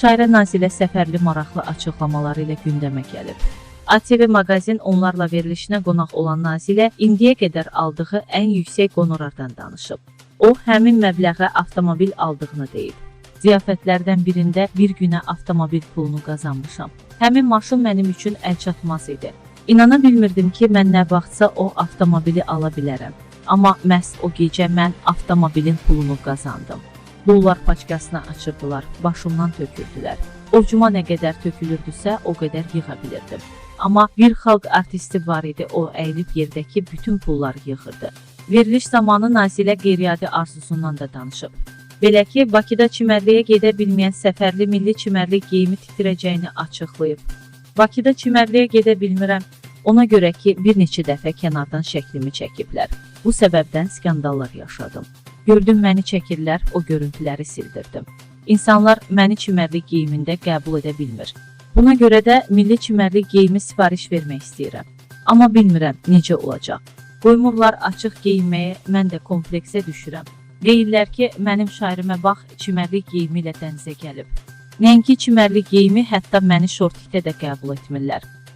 Şairə Nazilə Səfərli maraqlı açıqlamaları ilə gündəmə gəlib. ATV maqazin onlarla verilişinə qonaq olan Nazilə indiyə qədər aldığı ən yüksək qonorardan danışıb. O, həmin məbləğə avtomobil aldığını deyib. Ziyafətlərdən birində bir günə avtomobil pulunu qazanmışam. Həmin maşın mənim üçün əlçatmaz idi. İnana bilmirdim ki, mən nə vaxtsa o avtomobili ala bilərəm. Amma məhz o gecə mən avtomobilin pulunu qazandım. Dollar paçkasını açırdılar, başımdan tökürdülər. Ovcuma nə qədər tökülürdüsə, o qədər yığa bilirdim. Amma bir xalq artisti var idi, o əyilib yerdəki bütün pulları yığırdı. Veriliş zamanı Nazilə qeyri-adi arzusundan da danışıb. Belə ki, Bakıda çimərliyə gedə bilməyən səfərli milli çimərlik geyimi titirəcəyini açıqlayıb. Bakıda çimərliyə gedə bilmirəm. Ona görə ki, bir neçə dəfə kənardan şəklimi çəkiblər. Bu səbəbdən skandallar yaşadım. Gördüm məni çəkirlər, o görüntüləri sildirdim. İnsanlar məni çimərlik geyimində qəbul edə bilmir. Buna görə də milli çimərlik geyimi sifariş vermək istəyirəm. Amma bilmirəm necə olacaq. Qoymurlar açıq geyinməyə, mən də kompleksə düşürəm. Deyirlər ki, mənim şairimə bax, çimərlik geyimi ilə dənizə gəlib. Nəinki çimərlik geyimi, hətta məni şortikdə də qəbul etmirlər.